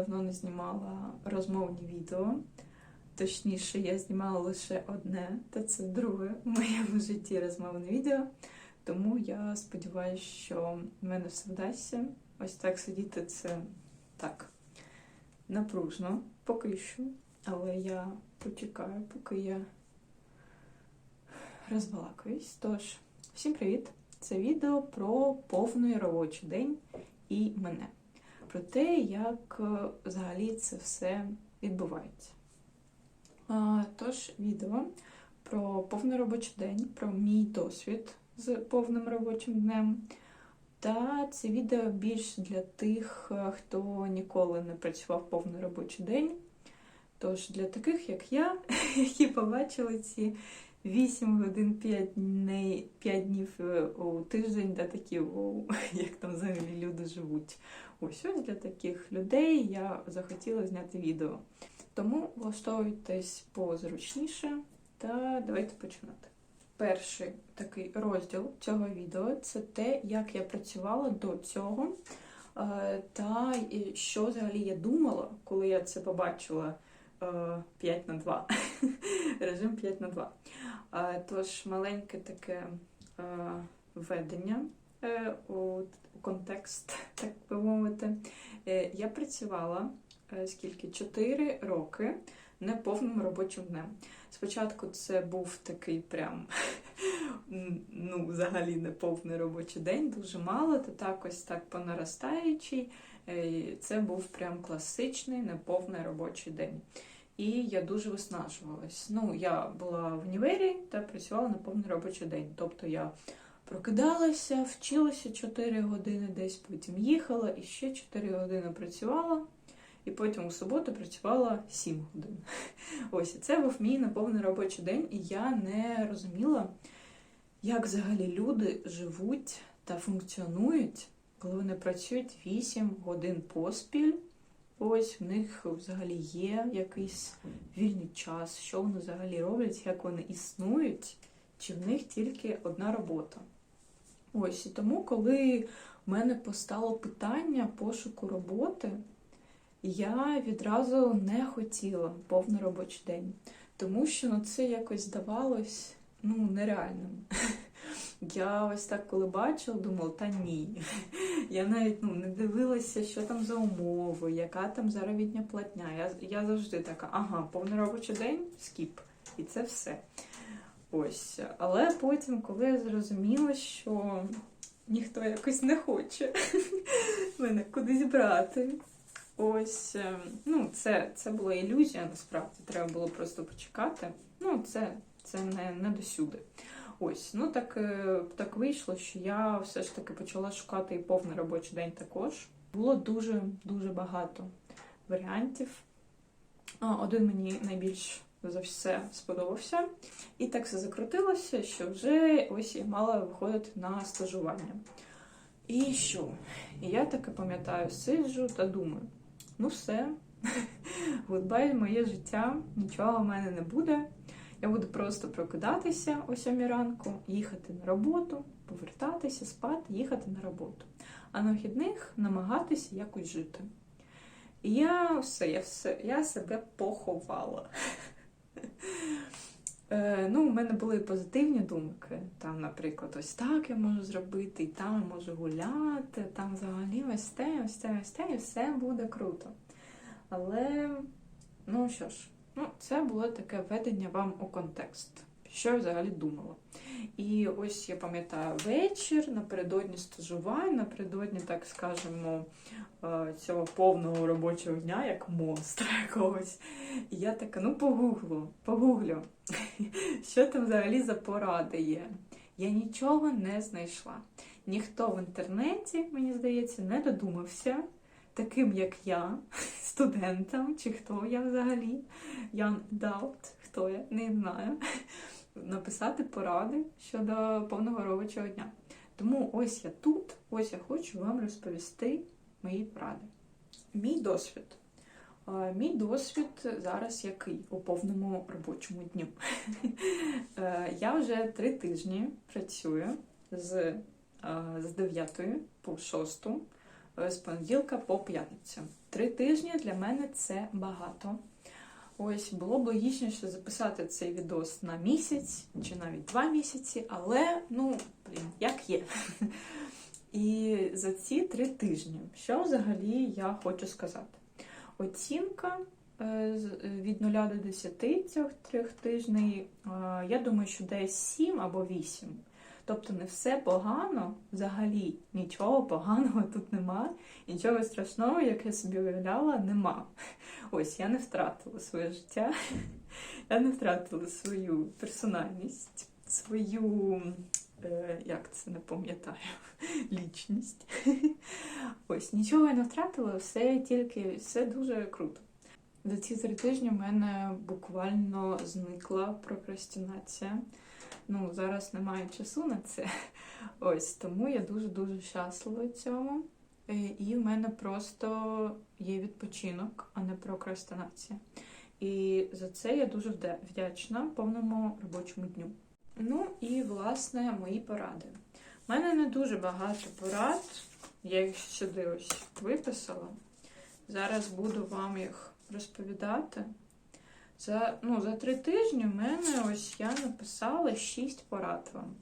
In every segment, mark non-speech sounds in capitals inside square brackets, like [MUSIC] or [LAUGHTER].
давно не знімала розмовні відео. Точніше, я знімала лише одне, та це друге в моєму житті розмовне відео. Тому я сподіваюся, що в мене все вдасться. Ось так сидіти це так напружно, поки що. Але я почекаю, поки я розбалакаюсь. Тож, всім привіт! Це відео про повний робочий день і мене. Про те, як е, взагалі це все відбувається. Тож, відео про повний робочий день, про мій досвід з повним робочим днем. Та це відео більш для тих, е, хто ніколи не працював повний робочий день. Тож для таких, як я, [LAUGHS] які побачили ці 8 годин 5 днів, 5 днів е, у тиждень, та такі, «Воу, [LAUGHS] як там взагалі люди живуть. Ось ось для таких людей я захотіла зняти відео. Тому влаштовуйтесь позручніше та давайте починати. Перший такий розділ цього відео це те, як я працювала до цього, е, та що взагалі я думала, коли я це побачила е, 5 на 2. [LAUGHS] Режим 5 на 2. Е, Тож маленьке таке е, введення е, у у контекст, [LAUGHS] так би мовити. Е, Я працювала е, скільки? 4 роки неповним робочим днем. Спочатку це був такий прям [LAUGHS] ну, взагалі неповний робочий день, дуже мало, то так ось так по наростаючій. Е, Це був прям класичний неповний робочий день. І я дуже виснажувалась. Ну, я була в універі та працювала на повний робочий день. Тобто я прокидалася, вчилася 4 години десь, потім їхала і ще 4 години працювала. І потім у суботу працювала 7 годин. [LAUGHS] Ось і це був мій наповний робочий день, і я не розуміла, як взагалі люди живуть та функціонують, коли вони працюють 8 годин поспіль. Ось в них взагалі є якийсь вільний час, що вони взагалі роблять, як вони існують, чи в них тільки одна робота. Ось і тому, коли в мене постало питання пошуку роботи, я відразу не хотіла повний робочий день, тому що ну, це якось здавалось ну, нереальним. [LAUGHS] Я ось так, коли бачила, думала, та ні. [LAUGHS] Я навіть ну, не дивилася, що там за умови, яка там заробітня платня. Я я завжди така, ага, повний робочий день, скіп. І це все. Ось. Але потім, коли я зрозуміла, що ніхто якось не хоче [LAUGHS] мене кудись брати. Ось, ну, це це була ілюзія, насправді, треба було просто почекати. Ну, це це не, не досюди. Ось, ну так так вийшло, що я все ж таки почала шукати і повний робочий день також. Було дуже-дуже багато варіантів. Один мені найбільш за все сподобався. І так все закрутилося, що вже ось я мала виходити на стажування. І що? І я таки пам'ятаю, сиджу та думаю. Ну все, [LAUGHS] гудбай, моє життя, нічого в мене не буде. Я буду просто прокидатися о 7 ранку, їхати на роботу, повертатися, спати, їхати на роботу. А на вихідних намагатися якось жити. І я все, я все, я себе поховала. [LAUGHS] Е, ну, У мене були позитивні думки. Там, наприклад, ось так я можу зробити, і там я можу гуляти, там взагалі ось те, ось те, ось те, і все буде круто. Але, ну що ж, ну, це було таке введення вам у контекст, що я взагалі думала. І ось я пам'ятаю вечір, напередодні стажувань, напередодні, так скажемо, цього повного робочого дня, як монстра [LAUGHS] якогось. І я така, ну погуглю, погуглю, [LAUGHS] що там взагалі за поради є. Я нічого не знайшла. Ніхто в інтернеті, мені здається, не додумався, таким як я, [LAUGHS] студентам, чи хто я взагалі, young adult, хто я, не знаю, написати поради щодо повного робочого дня. Тому ось я тут, ось я хочу вам розповісти мої поради. Мій досвід. Мій досвід зараз який у повному робочому дню. [LAUGHS] Е, я вже три тижні працюю з з 9 по 6 е, з понеділка по п'ятницю. Три тижні для мене це багато. Ось було б логічніше записати цей відос на місяць чи навіть два місяці, але ну, блін, як є. [LAUGHS] І за ці три тижні, що взагалі я хочу сказати? Оцінка е, від 0 до 10 цих трьох тижнів, е, я думаю, що десь 7 або 8. Тобто не все погано, взагалі нічого поганого тут нема, нічого страшного, як я собі уявляла, нема. Ось я не втратила своє життя, я не втратила свою персональність, свою, е, як це не пам'ятаю, лічність. Ось нічого я не втратила, все тільки все дуже круто. За ці три тижні в мене буквально зникла прокрастинація. Ну, зараз немає часу на це. Ось тому я дуже-дуже щаслива цьому. Е, І в мене просто є відпочинок, а не прокрастинація. І за це я дуже вдячна повному робочому дню. Ну і власне мої поради. У мене не дуже багато порад, я їх сюди ось виписала. Зараз буду вам їх розповідати. За, ну, за три тижні в мене ось я написала шість порад вам.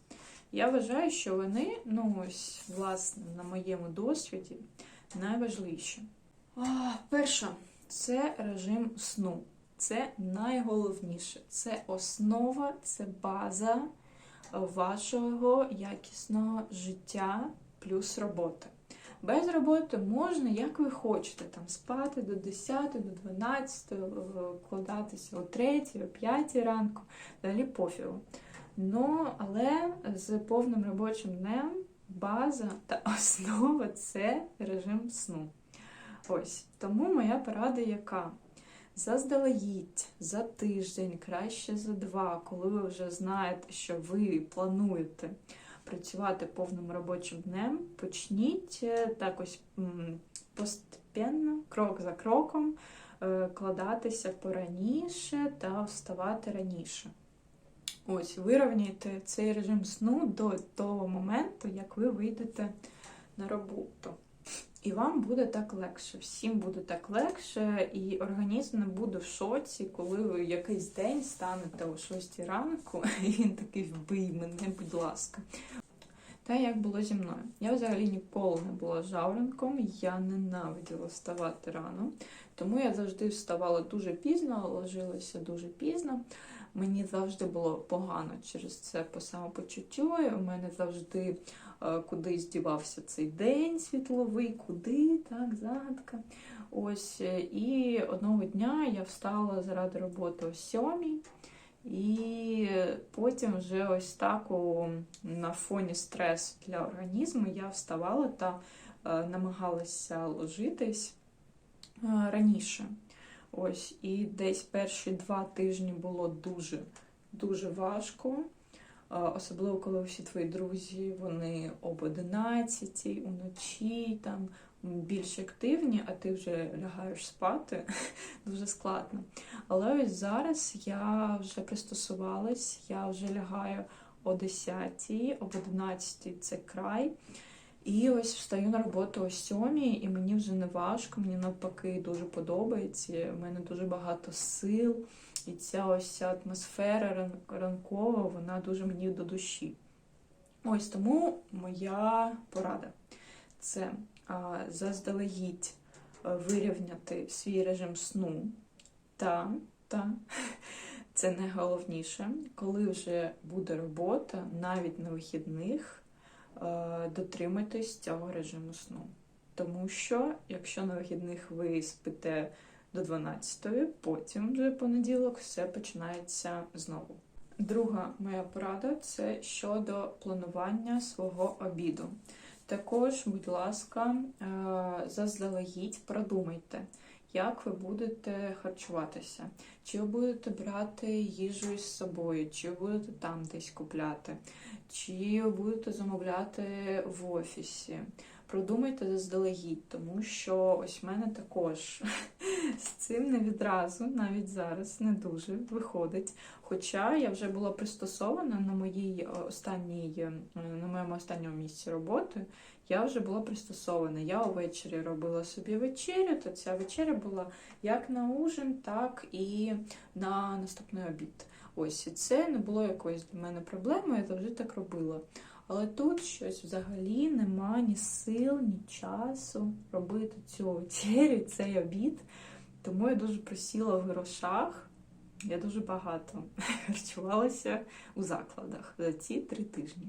Я вважаю, що вони, ну ось, власне, на моєму досвіді найважливіші. А, перша це режим сну. Це найголовніше. Це основа, це база вашого якісного життя плюс робота. Без роботи можна, як ви хочете, там спати до 10, до 12, е, вкладатися о 3, о 5 ранку, взагалі пофігу. Ну, але з повним робочим днем база та [LAUGHS] основа це режим сну. Ось тому моя порада яка? Заздалегідь за тиждень, краще за два, коли ви вже знаєте, що ви плануєте працювати повним робочим днем, почніть е, так ось постепенно, крок за кроком, е, кладатися пораніше та вставати раніше. Ось, вирівняйте цей режим сну до того моменту, як ви вийдете на роботу. І вам буде так легше, всім буде так легше, і організм не буде в шоці, коли ви якийсь день станете о 6 ранку, [LAUGHS] і він такий вбий мене, будь ласка. Та як було зі мною. Я взагалі ніколи не була жаворонком, я ненавиділа вставати рано, тому я завжди вставала дуже пізно, ложилася дуже пізно. Мені завжди було погано через це по самопочуттю. У мене завжди е, кудись дівався цей день світловий, куди, так, загадка. Ось, е, і одного дня я встала заради роботи о сьомій. І потім вже ось так у, на фоні стресу для організму я вставала та е, намагалася ложитись е, раніше. Ось, і десь перші два тижні було дуже дуже важко. Особливо, коли всі твої друзі вони об 11 уночі там більш активні, а ти вже лягаєш спати. [LAUGHS] Дуже складно. Але ось зараз я вже пристосувалась, я вже лягаю о 10, об 11 це край. І ось встаю на роботу о 7, і мені вже не важко, мені навпаки дуже подобається. У мене дуже багато сил, і ця ось атмосфера ранкова, вона дуже мені до душі. Ось тому моя порада це а, заздалегідь вирівняти свій режим сну. Та, та, [LAUGHS] це найголовніше, коли вже буде робота, навіть на вихідних, дотримуйтесь цього режиму сну. Тому що, якщо на вихідних ви спите до 12, потім вже понеділок все починається знову. Друга моя порада це щодо планування свого обіду. Також, будь ласка, е, заздалегідь продумайте, як ви будете харчуватися, чи ви будете брати їжу із собою, чи ви будете там десь купляти, чи ви будете замовляти в офісі. Продумайте заздалегідь, тому що ось в мене також [LAUGHS] з цим не відразу, навіть зараз не дуже виходить. Хоча я вже була пристосована на моїй е, останній, е, на моєму останньому місці роботи, я вже була пристосована. Я увечері робила собі вечерю, то ця вечеря була як на ужин, так і на наступний обід. Ось і це не було якоюсь для мене проблемою, я завжди так робила. Але тут щось взагалі нема ні сил, ні часу робити цю вечерю, [LAUGHS] цей обід. Тому я дуже просіла в грошах. Я дуже багато [LAUGHS] харчувалася у закладах за ці три тижні.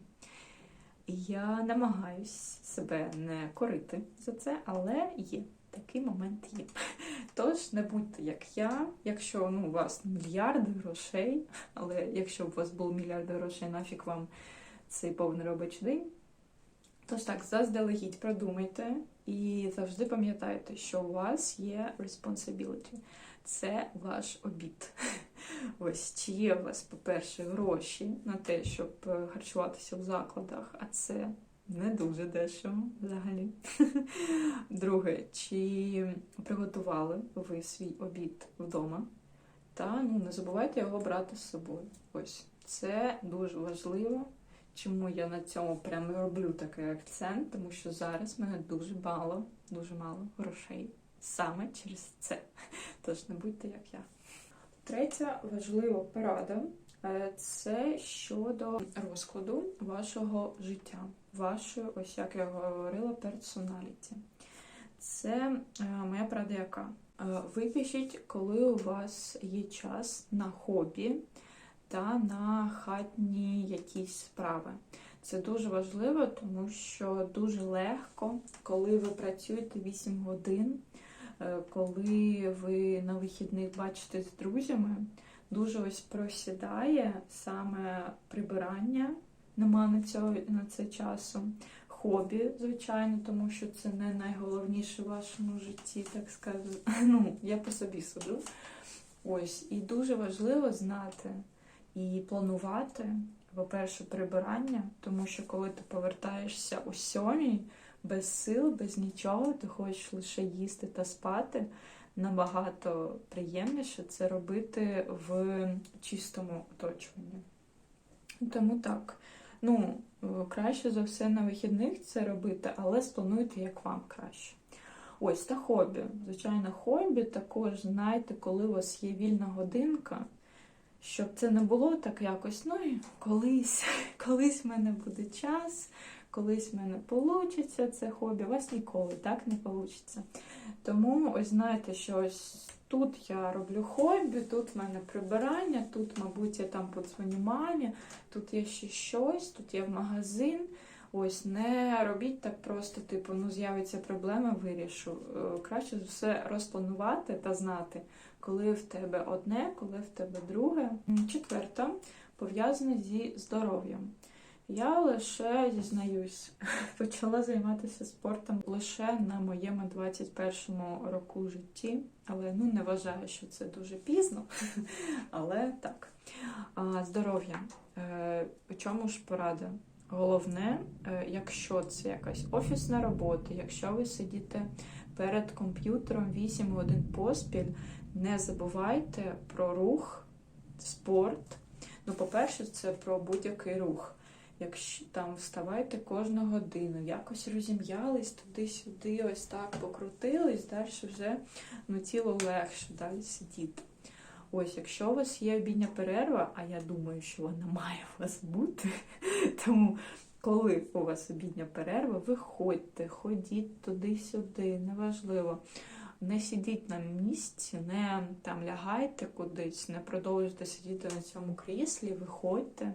Я намагаюсь себе не корити за це, але є. Такий момент є. [LAUGHS] Тож не будьте як я, якщо ну, у вас мільярди грошей, але якщо у вас було мільярди грошей, нафіг вам цей повний робочий день. Тож так, заздалегідь продумайте і завжди пам'ятайте, що у вас є responsibility. Це ваш обід. [LAUGHS] Ось чи є у вас, по-перше, гроші на те, щоб е, харчуватися в закладах, а це не дуже дешево взагалі. [LAUGHS] Друге, чи приготували ви свій обід вдома? Та ну не забувайте його брати з собою. Ось це дуже важливо. Чому я на цьому прям роблю такий акцент? Тому що зараз в мене дуже мало, дуже мало грошей саме через це. [LAUGHS] Тож не будьте як я. Третя важлива порада е, це щодо розкладу вашого життя, вашої, ось як я говорила, персоналіті. Це е, моя порада яка? Е, Випишіть, коли у вас є час на хобі та на хатні якісь справи. Це дуже важливо, тому що дуже легко, коли ви працюєте 8 годин, е, коли ви на вихідних бачите з друзями, дуже ось просідає саме прибирання, нема на цього на це часу. Хобі, звичайно, тому що це не найголовніше в вашому житті, так скажу. [LAUGHS] Ну, я по собі суджу. Ось, і дуже важливо знати і планувати, по-перше, прибирання, тому що коли ти повертаєшся у сьомій, без сил, без нічого, ти хочеш лише їсти та спати. Набагато приємніше це робити в чистому оточенні. Тому так, ну, краще за все на вихідних це робити, але сплануйте, як вам краще. Ось та хобі. Звичайно, хобі також знайте, коли у вас є вільна годинка щоб це не було так якось, ну і колись, [LAUGHS] колись в мене буде час, колись в мене вийде це хобі, у вас ніколи так не вийде. Тому ось знаєте, що ось тут я роблю хобі, тут в мене прибирання, тут, мабуть, я там подзвоню мамі, тут є ще щось, тут є в магазин. Ось не робіть так просто, типу, ну з'явиться проблема, вирішу. Е, краще все розпланувати та знати, коли в тебе одне, коли в тебе друге. Четверта пов'язана зі здоров'ям. Я лише зізнаюсь, [LAUGHS] почала займатися спортом лише на моєму 21-му року житті, але ну не вважаю, що це дуже пізно. [LAUGHS] Але так. Здоров'я. Е, у чому ж порада? Головне, е, якщо це якась офісна робота, якщо ви сидите перед комп'ютером 8 годин поспіль, не забувайте про рух, спорт. Ну, по-перше, це про будь-який рух. Якщо там вставайте кожну годину, якось розім'ялись туди-сюди, ось так покрутились, далі вже ну, тіло легше далі сидіти. Ось, якщо у вас є обідня перерва, а я думаю, що вона має у вас бути, [LAUGHS] тому коли у вас обідня перерва, виходьте, ходіть туди-сюди, неважливо. Не сидіть на місці, не там лягайте кудись, не продовжуйте сидіти на цьому кріслі, виходьте,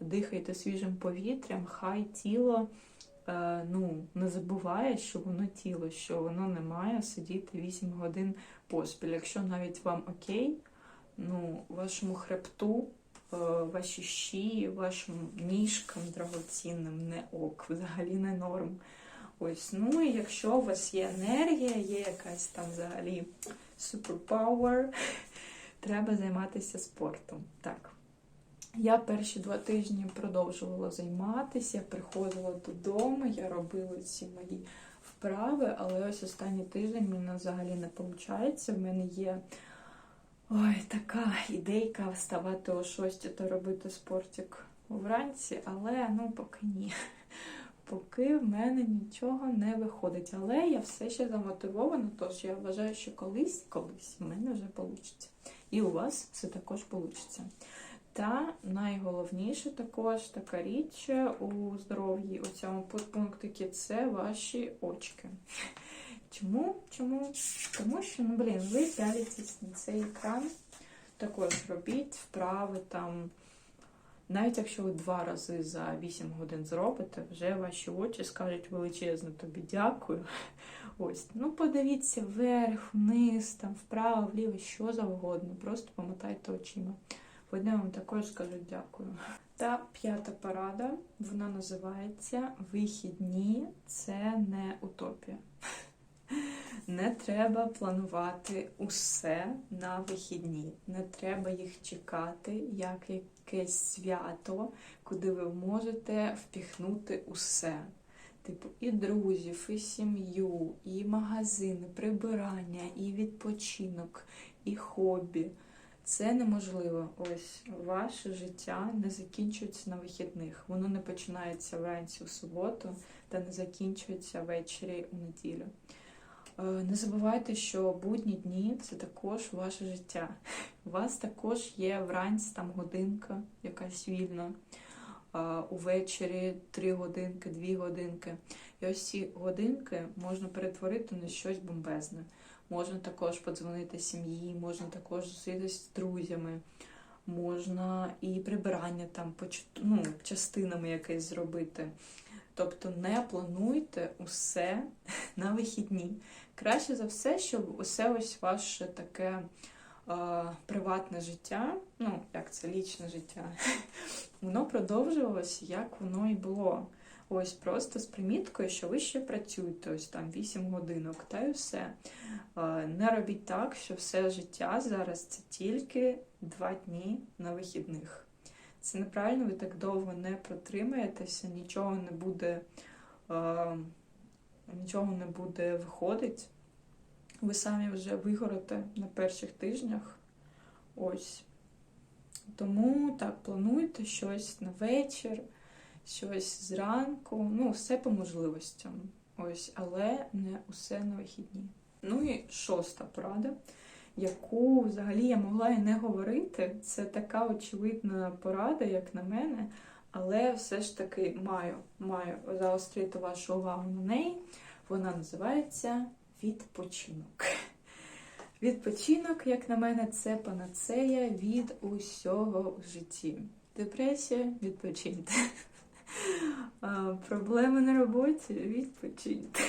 дихайте свіжим повітрям, хай тіло е, ну, не забуває, що воно тіло, що воно не має сидіти 8 годин поспіль. Якщо навіть вам окей, ну, вашому хребту, е, вашій шиї, вашим ніжкам драгоцінним не ок, [LAUGHS] взагалі не норм. Ось, ну і якщо у вас є енергія, є якась там взагалі суперпауер, [LAUGHS] треба займатися спортом. Так. Я перші два тижні продовжувала займатися, я приходила додому, я робила ці мої вправи, але ось останній тиждень в мене взагалі не виходить. В мене є ой, така ідейка вставати о 6 та робити спортик вранці, але ну поки ні. [LAUGHS] Поки в мене нічого не виходить. Але я все ще замотивована, тож я вважаю, що колись, колись в мене вже вийде. І у вас все також вийде. Та найголовніше також така річ у здоров'ї у цьому пунктикі це ваші очки. Чому? Чому? Тому що, ну блін, ви пялитесь на цей екран, також робіть вправи там. Навіть якщо ви два рази за 8 годин зробите, вже ваші очі скажуть величезно тобі дякую. Ось, ну подивіться вверх, вниз, там, вправо, вліво, що завгодно. Просто помотайте очима. Вони вам також скажуть дякую. Та п'ята порада, вона називається Вихідні це не утопія. Не треба планувати усе на вихідні. Не треба їх чекати як якесь свято, куди ви можете впіхнути усе. Типу, і друзів, і сім'ю, і магазини, прибирання, і відпочинок, і хобі. Це неможливо. Ось ваше життя не закінчується на вихідних. Воно не починається вранці у суботу та не закінчується ввечері у неділю. Е, Не забувайте, що будні дні це також ваше життя. У вас також є вранці там годинка, якась вільна, увечері 3 годинки, 2 годинки. І ось ці годинки можна перетворити на щось бомбезне. Можна також подзвонити сім'ї, можна також зустрітися з друзями, можна і прибирання там ну, частинами якесь зробити. Тобто не плануйте усе [LAUGHS] на вихідні. Краще за все, щоб усе ось ваше таке е, приватне життя, ну, як це лічне життя, [LAUGHS] воно продовжувалося, як воно і було. Ось просто з приміткою, що ви ще працюєте, ось там 8 годинок, та й все. Е, Не робіть так, що все життя зараз це тільки 2 дні на вихідних. Це неправильно, ви так довго не протримаєтеся, нічого не буде, е, нічого не буде виходить. Ви самі вже вигорите на перших тижнях. Ось. Тому так, плануйте щось на вечір, щось зранку. Ну, все по можливостям. Ось, але не усе на вихідні. Ну і шоста порада, яку взагалі я могла і не говорити. Це така очевидна порада, як на мене, але все ж таки маю, маю заострити вашу увагу на неї. Вона називається відпочинок. Відпочинок, як на мене, це панацея від усього в житті. Депресія відпочиньте. Проблеми на роботі відпочиньте.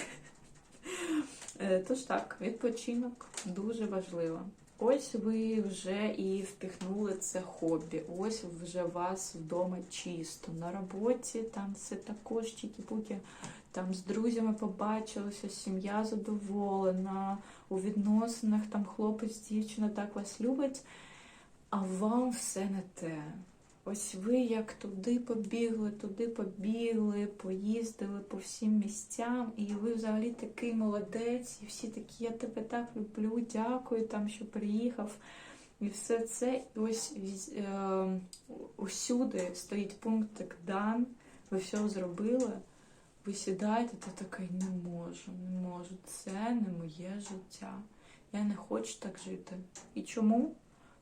Е, Тож так, відпочинок дуже важливо. Ось ви вже і впіхнули це хобі. Ось вже вас вдома чисто. На роботі там все також чікі-пуки. Там з друзями побачилися, сім'я задоволена, у відносинах там хлопець, дівчина так вас любить, а вам все не те. Ось ви як туди побігли, туди побігли, поїздили по всім місцям, і ви взагалі такий молодець, і всі такі, я тебе так люблю, дякую, там, що приїхав. І все це ось е, усюди стоїть пунктик дан, ви все зробили. Ви сідаєте та такий не можу, не можу. Це не моє життя. Я не хочу так жити. І чому?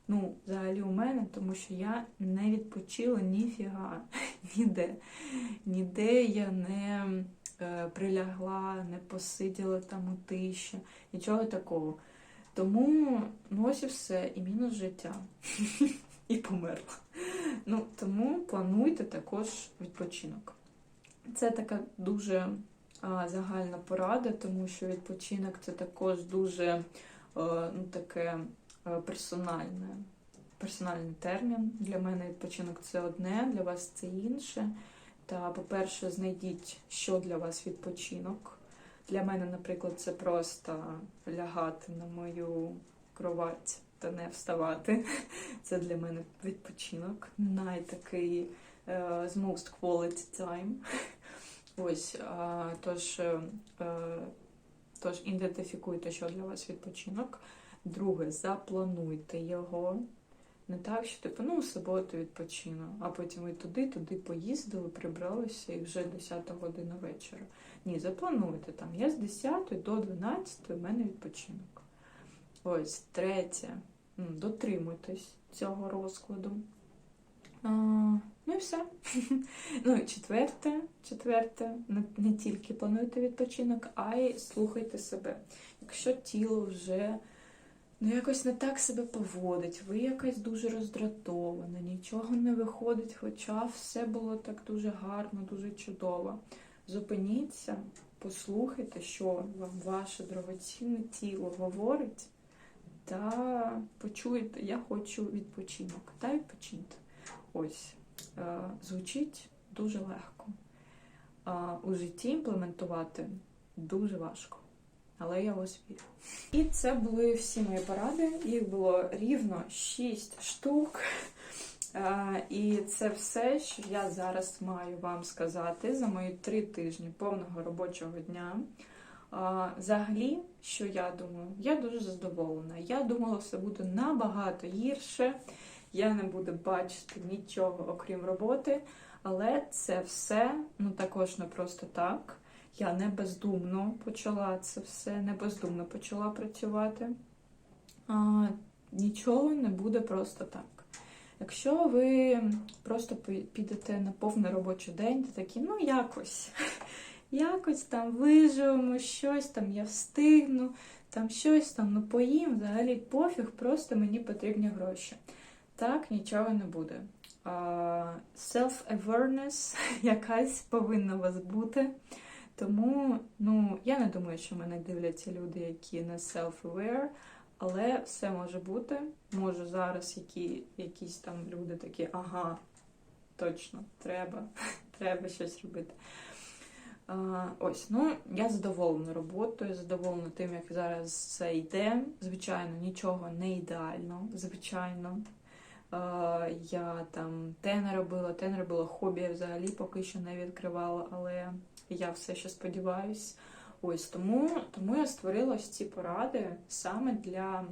Ну, взагалі у мене, тому що я не відпочила ніфіга, [LAUGHS] ніде. Ніде я не е, прилягла, не посиділа там у тиші, нічого такого. Тому ну ось і все, і мінус життя. [LAUGHS] І померла. Ну, тому плануйте також відпочинок. Це така дуже а, загальна порада, тому що відпочинок це також дуже а, ну, таке а, персональне, персональний термін. Для мене відпочинок це одне, для вас це інше. Та, по-перше, знайдіть, що для вас відпочинок. Для мене, наприклад, це просто лягати на мою кровать та не вставати. [LAUGHS] Це для мене відпочинок. Найтакий е, з most quality time. Ось, тож, е, е, тож ідентифікуйте, що для вас відпочинок. Друге, заплануйте його. Не так, що типу, ну, в суботу відпочину, а потім ви туди, туди поїздили, прибралися і вже 10 година вечора. Ні, заплануйте там. Я з 10 до 12 в мене відпочинок. Ось, третє. Дотримуйтесь цього розкладу. Ну і все. [LAUGHS] ну і четверте, четверте, не, тільки плануйте відпочинок, а й слухайте себе. Якщо тіло вже ну, якось не так себе поводить, ви якась дуже роздратована, нічого не виходить, хоча все було так дуже гарно, дуже чудово. Зупиніться, послухайте, що вам ваше дорогоцінне тіло говорить, та почуєте, я хочу відпочинок. Та відпочиньте. Ось, е, звучить дуже легко. А у житті імплементувати дуже важко. Але я вас вірю. І це були всі мої поради. Їх було рівно 6 штук. Е, І це все, що я зараз маю вам сказати за мої три тижні повного робочого дня. Взагалі, що я думаю, я дуже задоволена. Я думала, все буде набагато гірше. Я не буду бачити нічого окрім роботи, але це все ну також не просто так. Я не бездумно почала це все, не бездумно почала працювати. А, Нічого не буде просто так. Якщо ви просто підете на повний робочий день, то такі, ну якось, [LAUGHS] якось там виживемо, щось там я встигну, там щось там ну поїм, взагалі пофіг, просто мені потрібні гроші. Так нічого не буде. Self-awareness [LAUGHS] якась повинна у вас бути. Тому ну, я не думаю, що мене дивляться люди, які не self-aware, але все може бути. Може зараз які, якісь там люди такі, ага, точно, треба, [LAUGHS] треба щось робити. А, ось, ну, я задоволена роботою, задоволена тим, як зараз все йде. Звичайно, нічого не ідеально, звичайно. Я там те не робила, те не робила хобі, взагалі поки що не відкривала, але я все ще сподіваюсь. Ось тому, тому я створила ось ці поради саме для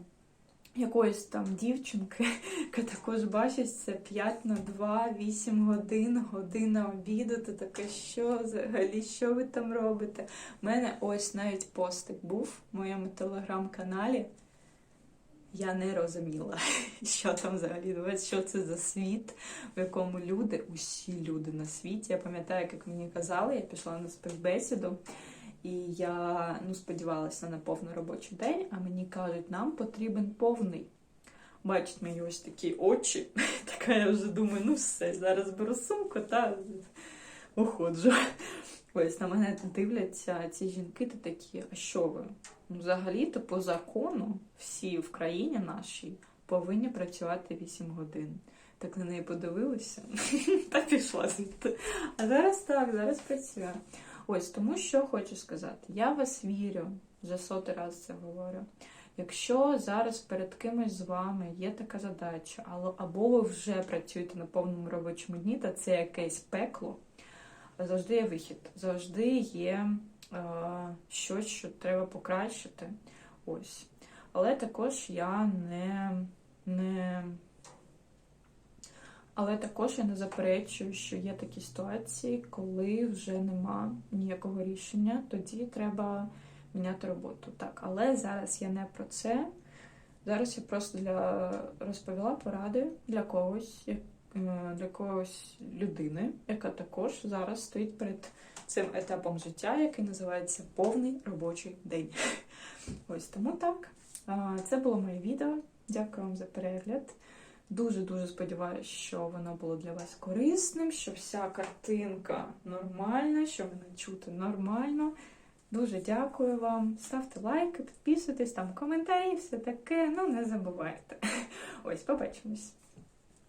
якоїсь там дівчинки, [LAUGHS] яка також бачить це 5 на 2, 8 годин, година обіду. Ти така, що взагалі, що ви там робите? У мене ось навіть постик був в моєму телеграм-каналі. Я не розуміла, [LAUGHS] що там взагалі що це за світ, в якому люди, усі люди на світі. Я пам'ятаю, як мені казали, я пішла на співбесіду, і я ну, сподівалася на повний робочий день, а мені кажуть, нам потрібен повний. Бачить мені ось такі очі. [LAUGHS] Така я вже думаю, ну все, зараз беру сумку та уходжу. Ось на мене дивляться ці жінки, та такі, а що ви? Ну, взагалі-то по закону всі в країні нашій повинні працювати 8 годин. Так на неї подивилася [LAUGHS] та пішла звідти. А зараз так, зараз працює. Ось тому, що хочу сказати. Я вас вірю, вже сотий раз це говорю. Якщо зараз перед кимось з вами є така задача, або ви вже працюєте на повному робочому дні, та це якесь пекло, завжди є вихід, завжди є е, щось, що треба покращити. Ось. Але також я не, не але також я не заперечую, що є такі ситуації, коли вже нема ніякого рішення, тоді треба міняти роботу. Так, але зараз я не про це. Зараз я просто для розповіла поради для когось, е, для когось людини, яка також зараз стоїть перед цим етапом життя, який називається повний робочий день. [LAUGHS] Ось тому так. Це було моє відео. Дякую вам за перегляд. Дуже-дуже сподіваюся, що воно було для вас корисним, що вся картинка нормальна, що мене чути нормально. Дуже дякую вам. Ставте лайки, підписуйтесь, там коментарі, все таке. Ну, не забувайте. [LAUGHS] Ось, побачимось.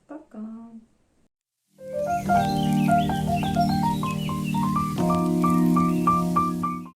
Пока.